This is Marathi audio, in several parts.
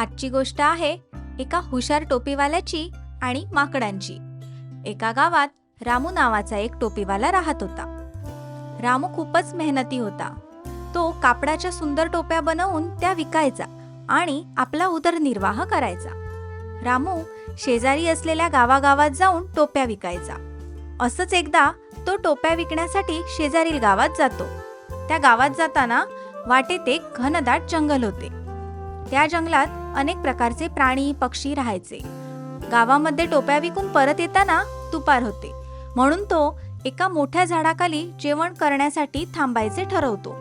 आजची गोष्ट आहे एका हुशार टोपीवाल्याची आणि माकडांची. एका गावात रामू नावाचा एक टोपीवाला राहत होता. रामू खूपच मेहनती होता. तो कापडाच्या सुंदर टोप्या बनवून त्या विकायचा आणि आपला उदरनिर्वाह करायचा. रामू शेजारी असलेल्या गावागावात जाऊन टोप्या विकायचा. असंच एकदा तो टोप्या विकण्यासाठी शेजारील गावात जातो. त्या गावात जाताना वाटेत एक घनदाट जंगल होते. त्या जंगलात अनेक प्रकारचे प्राणी पक्षी राहायचे. गावामध्ये टोप्या विकून परत येताना तुपार होते. म्हणून तो एका मोठ्या झाडाखाली जेवण करण्यासाठी थांबायचे ठरवतो.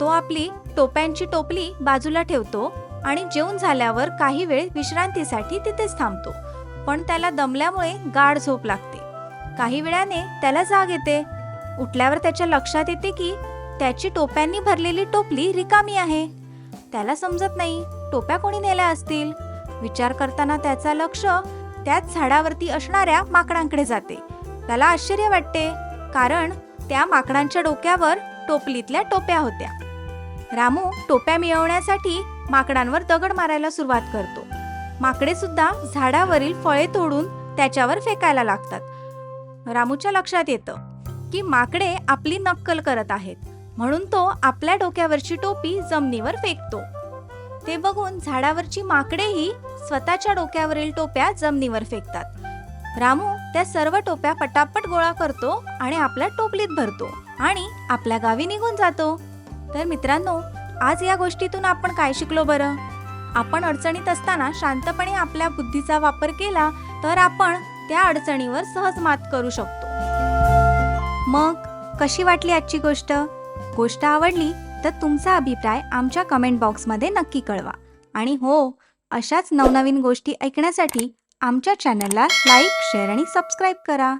तो आपली टोप्यांची टोपली बाजूला ठेवतो आणि जेवण झाल्यावर काही वेळ विश्रांतीसाठी तिथेच थांबतो. पण त्याला दमल्यामुळे गाढ झोप लागते. काही वेळाने त्याला जाग येते. उठल्यावर त्याच्या लक्षात येते की त्याची टोप्यांनी भरलेली टोपली रिकामी आहे. त्याला समजत नाही. टोप्या कोणी नेल्या असतील? विचार करताना त्याचा लक्ष त्याच झाडावरती असणाऱ्या माकडांकडे जाते. त्याला आश्चर्य वाटते कारण त्या माकडांच्या डोक्यावर टोपलीतल्या टोप्या होत्या. रामू टोप्या मिळवण्यासाठी माकडांवर दगड मारायला सुरुवात करतो. माकडे सुद्धा झाडावरील फळे तोडून त्याच्यावर फेकायला लागतात. रामूच्या लक्षात येतं की माकडे आपली नक्कल करत आहेत म्हणून तो आपल्या डोक्यावरची टोपी जमिनीवर फेकतो. ते बघून झाडावरची माकडेही स्वतःच्या डोक्यावरील टोप्या जमिनीवर फेकतात. रामू त्या सर्व टोप्या पटापट गोळा करतो आणि आपल्या टोपलीत भरतो आणि आपल्या गावी निघून जातो. तर मित्रांनो आज या गोष्टीतून आपण काय शिकलो बरं? आपण अडचणीत असताना शांतपणे आपल्या बुद्धीचा वापर केला तर आपण त्या अडचणीवर सहज मात करू शकतो. मग कशी वाटली आजची गोष्ट? गोष्ट आवडली? तर तुमचा अभिप्राय आमच्या कमेंट बॉक्समध्ये नक्की कळवा. आणि हो अशाच नवनवीन गोष्टी ऐकण्यासाठी आमच्या चॅनलला लाईक शेअर आणि सबस्क्राईब करा.